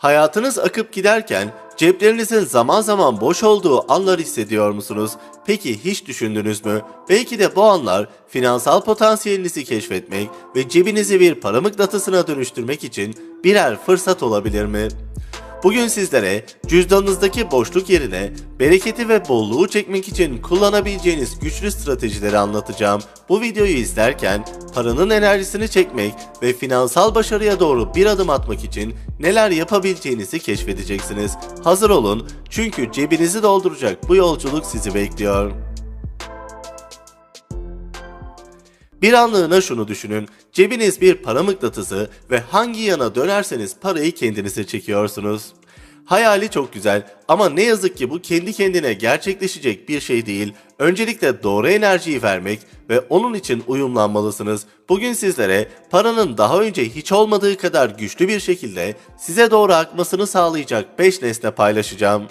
Hayatınız akıp giderken ceplerinizin zaman zaman boş olduğu anlar hissediyor musunuz? Peki hiç düşündünüz mü? Belki de bu anlar finansal potansiyelinizi keşfetmek ve cebinizi bir para mıknatısına dönüştürmek için birer fırsat olabilir mi? Bugün sizlere cüzdanınızdaki boşluk yerine bereketi ve bolluğu çekmek için kullanabileceğiniz güçlü stratejileri anlatacağım. Bu videoyu izlerken paranın enerjisini çekmek ve finansal başarıya doğru bir adım atmak için neler yapabileceğinizi keşfedeceksiniz. Hazır olun çünkü cebinizi dolduracak bu yolculuk sizi bekliyor. Bir anlığına şunu düşünün. Cebiniz bir para mıknatısı ve hangi yana dönerseniz parayı kendinize çekiyorsunuz. Hayali çok güzel ama ne yazık ki bu kendi kendine gerçekleşecek bir şey değil. Öncelikle doğru enerjiyi vermek ve onun için uyumlanmalısınız. Bugün sizlere paranın daha önce hiç olmadığı kadar güçlü bir şekilde size doğru akmasını sağlayacak 5 nesne paylaşacağım.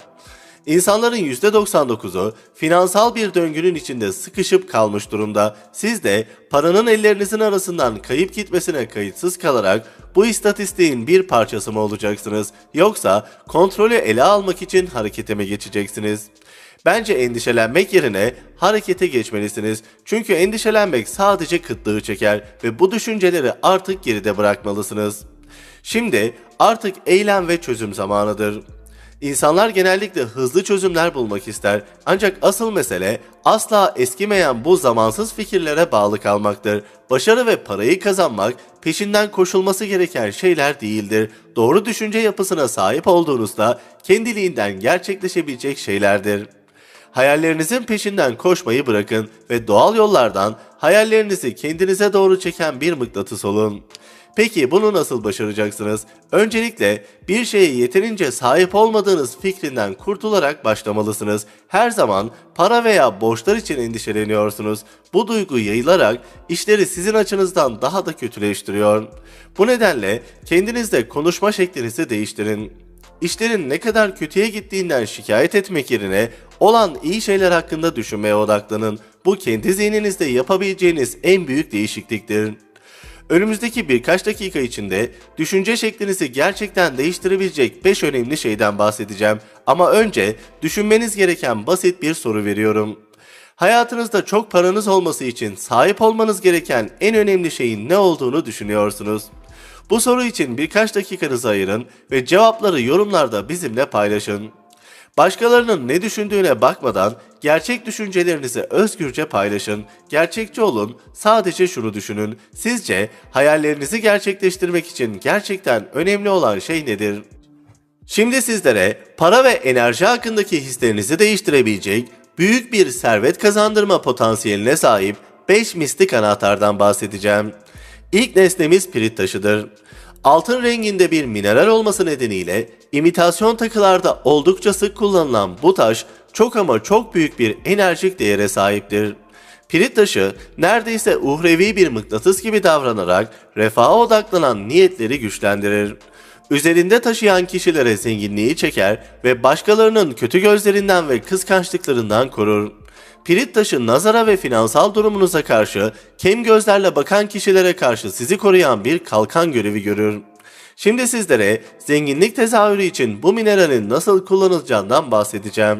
İnsanların %99'u finansal bir döngünün içinde sıkışıp kalmış durumda. Siz de paranın ellerinizin arasından kayıp gitmesine kayıtsız kalarak bu istatistiğin bir parçası mı olacaksınız? Yoksa kontrolü ele almak için harekete mi geçeceksiniz? Bence endişelenmek yerine harekete geçmelisiniz. Çünkü endişelenmek sadece kıtlığı çeker ve bu düşünceleri artık geride bırakmalısınız. Şimdi artık eylem ve çözüm zamanıdır. İnsanlar genellikle hızlı çözümler bulmak ister. Ancak asıl mesele asla eskimeyen bu zamansız fikirlere bağlı kalmaktır. Başarı ve parayı kazanmak peşinden koşulması gereken şeyler değildir. Doğru düşünce yapısına sahip olduğunuzda kendiliğinden gerçekleşebilecek şeylerdir. Hayallerinizin peşinden koşmayı bırakın ve doğal yollardan hayallerinizi kendinize doğru çeken bir mıknatıs olun. Peki bunu nasıl başaracaksınız? Öncelikle bir şeye yeterince sahip olmadığınız fikrinden kurtularak başlamalısınız. Her zaman para veya borçlar için endişeleniyorsunuz. Bu duygu yayılarak işleri sizin açınızdan daha da kötüleştiriyor. Bu nedenle kendinizle konuşma şeklinizi değiştirin. İşlerin ne kadar kötüye gittiğinden şikayet etmek yerine olan iyi şeyler hakkında düşünmeye odaklanın. Bu kendi zihninizde yapabileceğiniz en büyük değişikliktir. Önümüzdeki birkaç dakika içinde düşünce şeklinizi gerçekten değiştirebilecek 5 önemli şeyden bahsedeceğim. Ama önce düşünmeniz gereken basit bir soru veriyorum. Hayatınızda çok paranız olması için sahip olmanız gereken en önemli şeyin ne olduğunu düşünüyorsunuz? Bu soru için birkaç dakikanızı ayırın ve cevapları yorumlarda bizimle paylaşın. Başkalarının ne düşündüğüne bakmadan gerçek düşüncelerinizi özgürce paylaşın. Gerçekçi olun, sadece şunu düşünün. Sizce hayallerinizi gerçekleştirmek için gerçekten önemli olan şey nedir? Şimdi sizlere para ve enerji hakkındaki hislerinizi değiştirebilecek büyük bir servet kazandırma potansiyeline sahip 5 mistik anahtardan bahsedeceğim. İlk nesnemiz pirit taşıdır. Altın renginde bir mineral olması nedeniyle imitasyon takılarda oldukça sık kullanılan bu taş çok ama çok büyük bir enerjik değere sahiptir. Pirit taşı neredeyse uhrevi bir mıknatıs gibi davranarak refaha odaklanan niyetleri güçlendirir. Üzerinde taşıyan kişilere zenginliği çeker ve başkalarının kötü gözlerinden ve kıskançlıklarından korur. Pirit taşı nazara ve finansal durumunuza karşı kem gözlerle bakan kişilere karşı sizi koruyan bir kalkan görevi görür. Şimdi sizlere zenginlik tezahürü için bu mineralin nasıl kullanılacağından bahsedeceğim.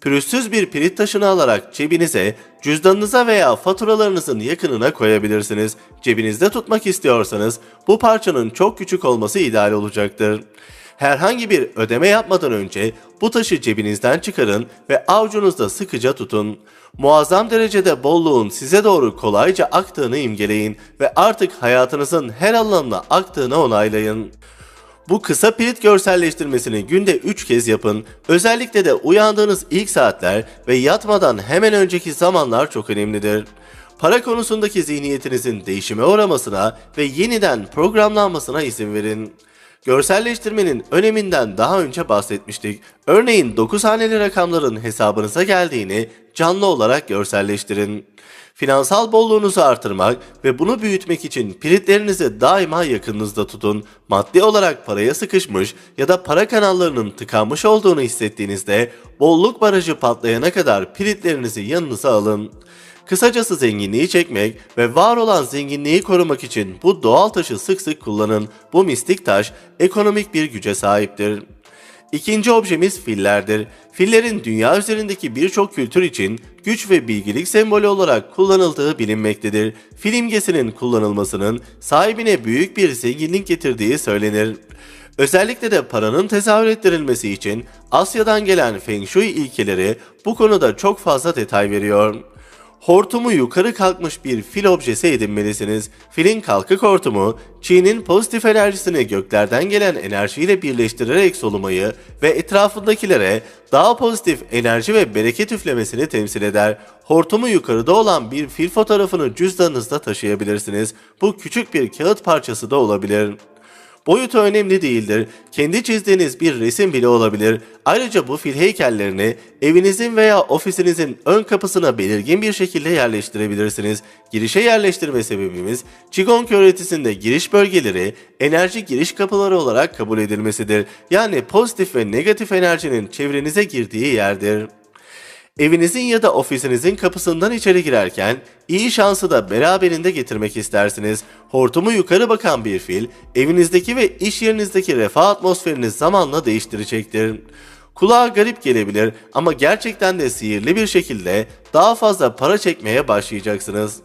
Pürüzsüz bir pirit taşını alarak cebinize, cüzdanınıza veya faturalarınızın yakınına koyabilirsiniz. Cebinizde tutmak istiyorsanız bu parçanın çok küçük olması ideal olacaktır. Herhangi bir ödeme yapmadan önce bu taşı cebinizden çıkarın ve avucunuzda sıkıca tutun. Muazzam derecede bolluğun size doğru kolayca aktığını imgeleyin ve artık hayatınızın her alanına aktığını onaylayın. Bu kısa pirit görselleştirmesini günde 3 kez yapın. Özellikle de uyandığınız ilk saatler ve yatmadan hemen önceki zamanlar çok önemlidir. Para konusundaki zihniyetinizin değişime uğramasına ve yeniden programlanmasına izin verin. Görselleştirmenin öneminden daha önce bahsetmiştik. Örneğin 9 haneli rakamların hesabınıza geldiğini canlı olarak görselleştirin. Finansal bolluğunuzu artırmak ve bunu büyütmek için piritlerinizi daima yakınınızda tutun. Maddi olarak paraya sıkışmış ya da para kanallarının tıkanmış olduğunu hissettiğinizde bolluk barajı patlayana kadar piritlerinizi yanınıza alın. Kısacası zenginliği çekmek ve var olan zenginliği korumak için bu doğal taşı sık sık kullanın. Bu mistik taş ekonomik bir güce sahiptir. İkinci objemiz fillerdir. Fillerin dünya üzerindeki birçok kültür için güç ve bilgilik sembolü olarak kullanıldığı bilinmektedir. Fil imgesinin kullanılmasının sahibine büyük bir zenginlik getirdiği söylenir. Özellikle de paranın tezahür ettirilmesi için Asya'dan gelen Feng Shui ilkeleri bu konuda çok fazla detay veriyor. Hortumu yukarı kalkmış bir fil objesi edinmelisiniz. Filin kalkık hortumu, Çin'in pozitif enerjisini göklerden gelen enerjiyle birleştirerek solumayı ve etrafındakilere daha pozitif enerji ve bereket üflemesini temsil eder. Hortumu yukarıda olan bir fil fotoğrafını cüzdanınızda taşıyabilirsiniz. Bu küçük bir kağıt parçası da olabilir. Boyutu önemli değildir. Kendi çizdiğiniz bir resim bile olabilir. Ayrıca bu fil heykellerini evinizin veya ofisinizin ön kapısına belirgin bir şekilde yerleştirebilirsiniz. Girişe yerleştirme sebebimiz Qigong öğretisinde giriş bölgeleri enerji giriş kapıları olarak kabul edilmesidir. Yani pozitif ve negatif enerjinin çevrenize girdiği yerdir. Evinizin ya da ofisinizin kapısından içeri girerken iyi şansı da beraberinde getirmek istersiniz. Hortumu yukarı bakan bir fil, evinizdeki ve iş yerinizdeki refah atmosferini zamanla değiştirecektir. Kulağa garip gelebilir ama gerçekten de sihirli bir şekilde daha fazla para çekmeye başlayacaksınız.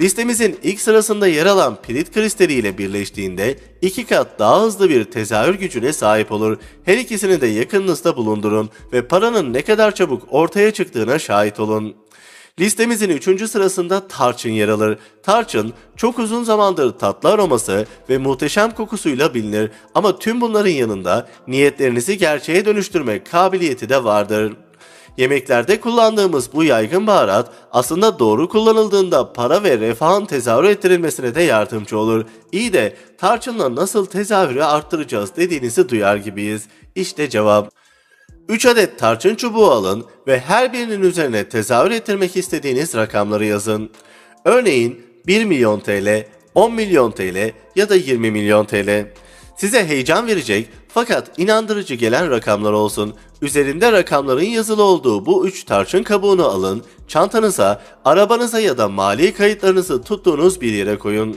Listemizin ilk sırasında yer alan pirit kristali ile birleştiğinde iki kat daha hızlı bir tezahür gücüne sahip olur. Her ikisini de yakınınızda bulundurun ve paranın ne kadar çabuk ortaya çıktığına şahit olun. Listemizin 3. sırasında tarçın yer alır. Tarçın çok uzun zamandır tatlı aroması ve muhteşem kokusuyla bilinir ama tüm bunların yanında niyetlerinizi gerçeğe dönüştürme kabiliyeti de vardır. Yemeklerde kullandığımız bu yaygın baharat aslında doğru kullanıldığında para ve refahın tezahür ettirilmesine de yardımcı olur. İyi de tarçınla nasıl tezahürü arttıracağız dediğinizi duyar gibiyiz. İşte cevap. 3 adet tarçın çubuğu alın ve her birinin üzerine tezahür ettirmek istediğiniz rakamları yazın. Örneğin 1 milyon TL, 10 milyon TL ya da 20 milyon TL. Size heyecan verecek fakat inandırıcı gelen rakamlar olsun. Üzerinde rakamların yazılı olduğu bu üç tarçın kabuğunu alın, çantanıza, arabanıza ya da mali kayıtlarınızı tuttuğunuz bir yere koyun.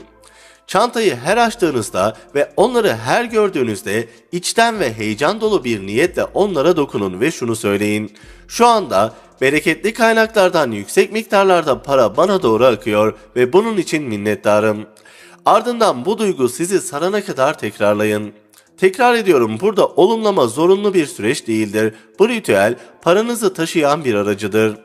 Çantayı her açtığınızda ve onları her gördüğünüzde içten ve heyecan dolu bir niyetle onlara dokunun ve şunu söyleyin. Şu anda bereketli kaynaklardan yüksek miktarlarda para bana doğru akıyor ve bunun için minnettarım. Ardından bu duygu sizi sarana kadar tekrarlayın. Tekrar ediyorum burada olumlama zorunlu bir süreç değildir. Bu ritüel paranızı taşıyan bir aracıdır.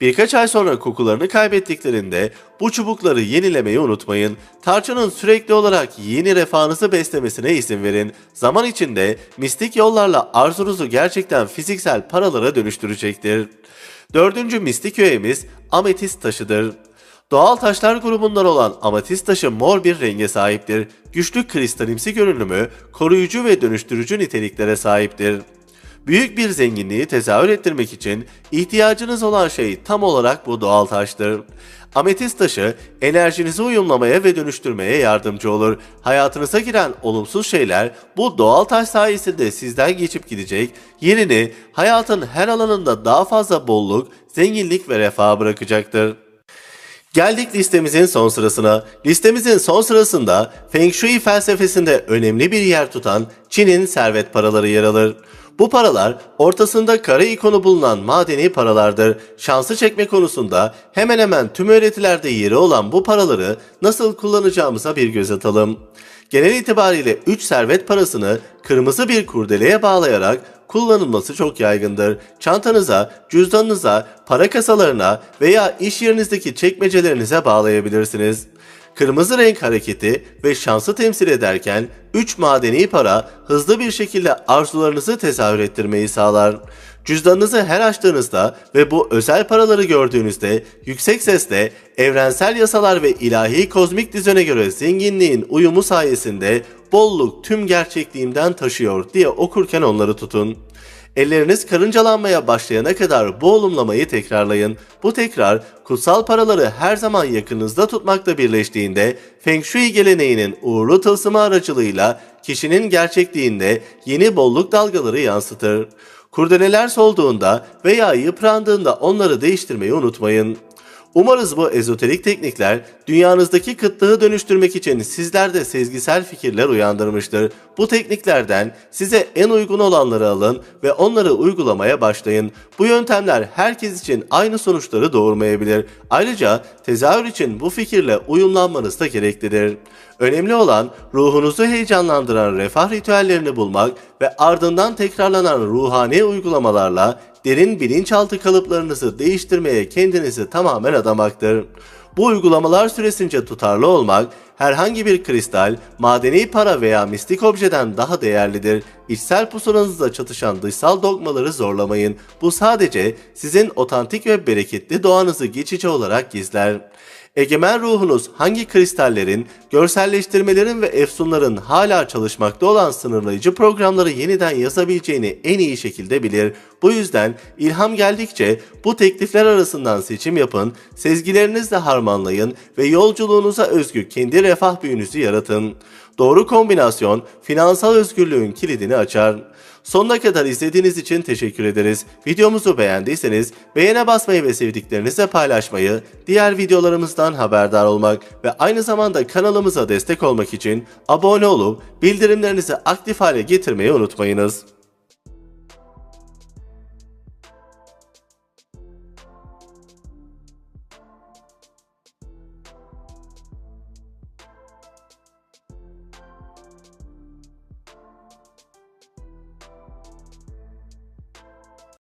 Birkaç ay sonra kokularını kaybettiklerinde bu çubukları yenilemeyi unutmayın. Tarçının sürekli olarak yeni refahınızı beslemesine izin verin. Zaman içinde mistik yollarla arzunuzu gerçekten fiziksel paralara dönüştürecektir. Dördüncü mistik öğemiz ametist taşıdır. Doğal taşlar grubundan olan amatist taşı mor bir renge sahiptir. Güçlü kristalimsi görünümü, koruyucu ve dönüştürücü niteliklere sahiptir. Büyük bir zenginliği tezahür ettirmek için ihtiyacınız olan şey tam olarak bu doğal taştır. Ametist taşı enerjinizi uyumlamaya ve dönüştürmeye yardımcı olur. Hayatınıza giren olumsuz şeyler bu doğal taş sayesinde sizden geçip gidecek, yerini hayatın her alanında daha fazla bolluk, zenginlik ve refah bırakacaktır. Geldik listemizin son sırasına. Listemizin son sırasında Feng Shui felsefesinde önemli bir yer tutan Çin'in servet paraları yer alır. Bu paralar ortasında kare ikonu bulunan madeni paralardır. Şansı çekme konusunda hemen hemen tüm öğretilerde yeri olan bu paraları nasıl kullanacağımıza bir göz atalım. Genel itibariyle 3 servet parasını kırmızı bir kurdeleye bağlayarak kullanılması çok yaygındır. Çantanıza, cüzdanınıza, para kasalarına veya iş yerinizdeki çekmecelerinize bağlayabilirsiniz. Kırmızı renk hareketi ve şansı temsil ederken 3 madeni para hızlı bir şekilde arzularınızı tezahür ettirmeyi sağlar. Cüzdanınızı her açtığınızda ve bu özel paraları gördüğünüzde yüksek sesle evrensel yasalar ve ilahi kozmik düzene göre zenginliğin uyumu sayesinde bolluk tüm gerçekliğimden taşıyor diye okurken onları tutun. Elleriniz karıncalanmaya başlayana kadar bu olumlamayı tekrarlayın. Bu tekrar kutsal paraları her zaman yakınızda tutmakla birleştiğinde Feng Shui geleneğinin uğurlu tılsımı aracılığıyla kişinin gerçekliğinde yeni bolluk dalgaları yansıtır. Kurdeleler solduğunda veya yıprandığında onları değiştirmeyi unutmayın. Umarız bu ezoterik teknikler dünyanızdaki kıtlığı dönüştürmek için sizlerde sezgisel fikirler uyandırmıştır. Bu tekniklerden size en uygun olanları alın ve onları uygulamaya başlayın. Bu yöntemler herkes için aynı sonuçları doğurmayabilir. Ayrıca tezahür için bu fikirle uyumlanmanız da gereklidir. Önemli olan ruhunuzu heyecanlandıran refah ritüellerini bulmak ve ardından tekrarlanan ruhani uygulamalarla derin bilinçaltı kalıplarınızı değiştirmeye kendinizi tamamen adamaktır. Bu uygulamalar süresince tutarlı olmak, herhangi bir kristal, madeni para veya mistik objeden daha değerlidir. İçsel pusulanızla çatışan dışsal dogmaları zorlamayın. Bu sadece sizin otantik ve bereketli doğanızı geçici olarak gizler. Egemen ruhunuz hangi kristallerin, görselleştirmelerin ve efsunların hala çalışmakta olan sınırlayıcı programları yeniden yazabileceğini en iyi şekilde bilir. Bu yüzden ilham geldikçe bu teklifler arasından seçim yapın, sezgilerinizle harmanlayın ve yolculuğunuza özgü kendi refah büyünüzü yaratın. Doğru kombinasyon finansal özgürlüğün kilidini açar. Sonuna kadar izlediğiniz için teşekkür ederiz. Videomuzu beğendiyseniz beğene basmayı ve sevdiklerinizle paylaşmayı, diğer videolarımızdan haberdar olmak ve aynı zamanda kanalımıza destek olmak için abone olup bildirimlerinizi aktif hale getirmeyi unutmayınız.